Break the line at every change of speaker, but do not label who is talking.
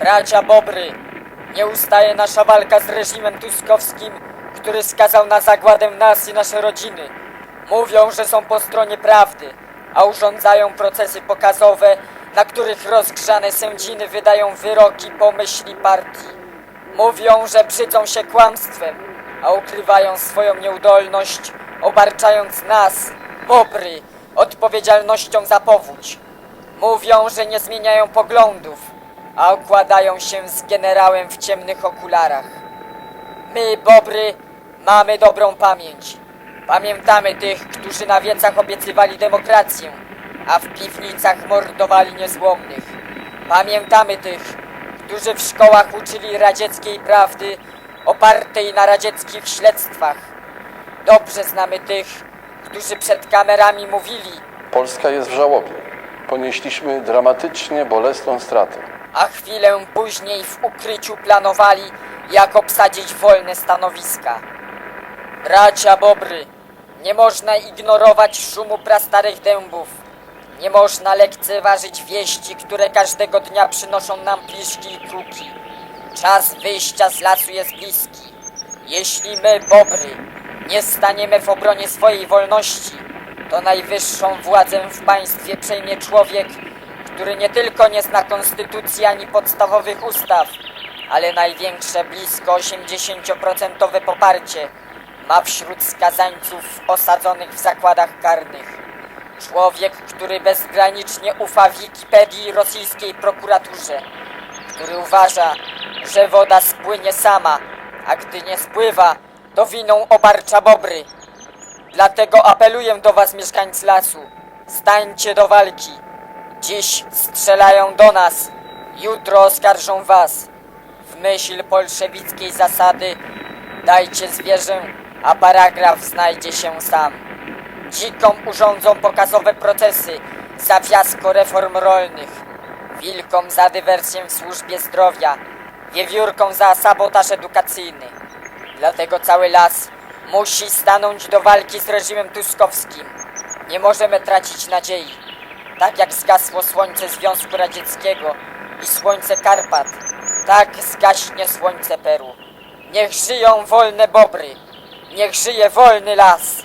Bracia Bobry, nie ustaje nasza walka z reżimem tuskowskim, który skazał na zagładę nas i nasze rodziny. Mówią, że są po stronie prawdy, a urządzają procesy pokazowe, na których rozgrzane sędziny wydają wyroki po myśli partii. Mówią, że brzydzą się kłamstwem, a ukrywają swoją nieudolność, obarczając nas, Bobry, odpowiedzialnością za powódź. Mówią, że nie zmieniają poglądów, a okładają się z generałem w ciemnych okularach. My, Bobry, mamy dobrą pamięć. Pamiętamy tych, którzy na wiecach obiecywali demokrację, a w piwnicach mordowali niezłomnych. Pamiętamy tych, którzy w szkołach uczyli radzieckiej prawdy opartej na radzieckich śledztwach. Dobrze znamy tych, którzy przed kamerami mówili,
Polska jest w żałobie. Ponieśliśmy dramatycznie bolesną stratę.
A chwilę później w ukryciu planowali, jak obsadzić wolne stanowiska. Bracia Bobry, nie można ignorować szumu prastarych dębów. Nie można lekceważyć wieści, które każdego dnia przynoszą nam pliszki i kruki. Czas wyjścia z lasu jest bliski. Jeśli my, Bobry, nie staniemy w obronie swojej wolności, to najwyższą władzę w państwie przejmie człowiek, który nie tylko nie zna konstytucji ani podstawowych ustaw, ale największe blisko 80% poparcie ma wśród skazańców osadzonych w zakładach karnych. Człowiek, który bezgranicznie ufa Wikipedii i rosyjskiej prokuraturze, który uważa, że woda spłynie sama, a gdy nie spływa, to winą obarcza bobry. Dlatego apeluję do was, mieszkańcy lasu. Stańcie do walki. Dziś strzelają do nas, jutro oskarżą was. W myśl bolszewickiej zasady dajcie zwierzę, a paragraf znajdzie się sam. Dzikom urządzą pokazowe procesy za fiasko reform rolnych, wilkom za dywersję w służbie zdrowia, wiewiórkom za sabotaż edukacyjny. Dlatego cały las musi stanąć do walki z reżimem tuskowskim. Nie możemy tracić nadziei. Tak jak zgasło słońce Związku Radzieckiego i słońce Karpat, tak zgaśnie słońce Peru. Niech żyją wolne bobry, niech żyje wolny las.